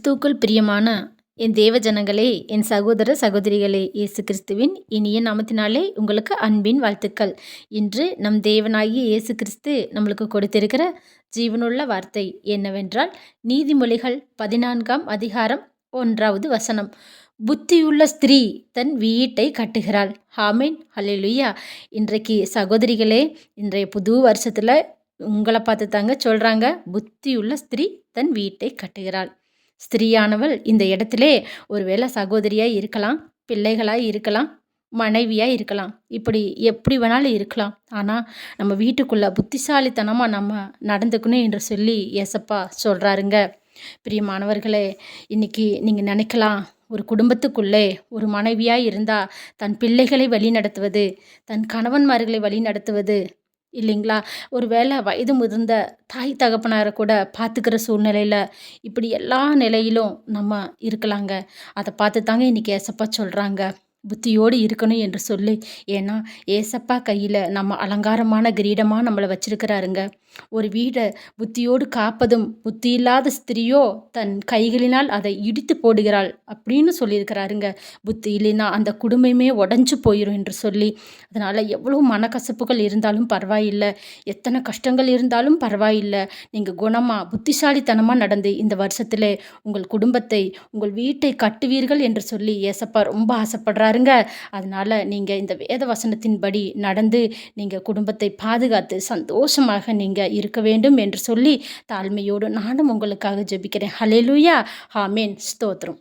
கிறிஸ்துவுக்குள் பிரியமான என் தேவ ஜனங்களே என் சகோதர சகோதரிகளே இயேசு கிறிஸ்துவின் இனிய நாமத்தினாலே உங்களுக்கு அன்பின் வாழ்த்துக்கள். இன்று நம் தேவனாகிய இயேசு கிறிஸ்து நம்மளுக்கு கொடுத்திருக்கிற ஜீவனுள்ள வார்த்தை என்னவென்றால் நீதிமொழிகள் பதினான்காம் அதிகாரம் ஒன்றாவது வசனம். புத்தியுள்ள ஸ்திரீ தன் வீட்டை கட்டுகிறாள். ஹாமேன் ஹalleluya. இன்றைக்கு சகோதரிகளே இன்றைய புது வருஷத்தில் உங்களை பார்த்து தாங்க சொல்கிறாங்க புத்தியுள்ள ஸ்திரீ தன் வீட்டை கட்டுகிறாள். ஸ்திரீயானவள் இந்த இடத்திலே ஒருவேளை சகோதரியாக இருக்கலாம் பிள்ளைகளாக இருக்கலாம் மனைவியாக இருக்கலாம். இப்படி எப்படி வேணாலும் இருக்கலாம். ஆனால் நம்ம வீட்டுக்குள்ளே புத்திசாலித்தனமாக நம்ம நடந்துக்கணும் என்று சொல்லி ஏசப்பா சொல்கிறாருங்க பிரியமானவர்களே இன்றைக்கி நீங்கள் நினைக்கலாம் ஒரு குடும்பத்துக்குள்ளே ஒரு மனைவியாக இருந்தால் தன் பிள்ளைகளை வழி நடத்துவது தன் கணவன்மார்களை வழி நடத்துவது இல்லைங்களா? ஒரு வேளை வயது முதிர்ந்த தாய் தகப்பனாரை கூட பார்த்துக்கிற சூழ்நிலையில் இப்படி எல்லா நிலையிலும் நம்ம இருக்கலாங்க. அதை பார்த்து தாங்க இன்றைக்கி ஏசப்பா சொல்கிறாங்க புத்தியோடு இருக்கணும் என்று சொல்லி. ஏன்னா ஏசப்பா கையில் நம்ம அலங்காரமான கிரீடமாக நம்மளை வச்சிருக்கிறாருங்க. ஒரு வீடை புத்தியோடு காப்பதும் புத்தி இல்லாத ஸ்திரியோ தன் கைகளினால் அதை இடித்து போடுகிறாள் அப்படின்னு சொல்லியிருக்கிறாருங்க. புத்தி இல்லைன்னா அந்த குடும்பமே உடஞ்சு போயிடும் என்று சொல்லி. அதனால் எவ்வளோ மனக்கசப்புகள் இருந்தாலும் பரவாயில்லை. எத்தனை கஷ்டங்கள் இருந்தாலும் பரவாயில்லை. நீங்கள் குணமாக புத்திசாலித்தனமாக நடந்து இந்த வருஷத்தில் உங்கள் குடும்பத்தை உங்கள் வீட்டை கட்டுவீர்கள் என்று சொல்லி ஏசப்பா ரொம்ப பாருங்க. அதனால் நீங்கள் இந்த வேத வசனத்தின்படி நடந்து நீங்கள் குடும்பத்தை பாதுகாத்து சந்தோஷமாக நீங்கள் இருக்க வேண்டும் என்று சொல்லி தாழ்மையோடு நானும் உங்களுக்காக ஜெபிக்கிறேன். ஹலேலூயா ஹாமேன் ஸ்தோத்ரம்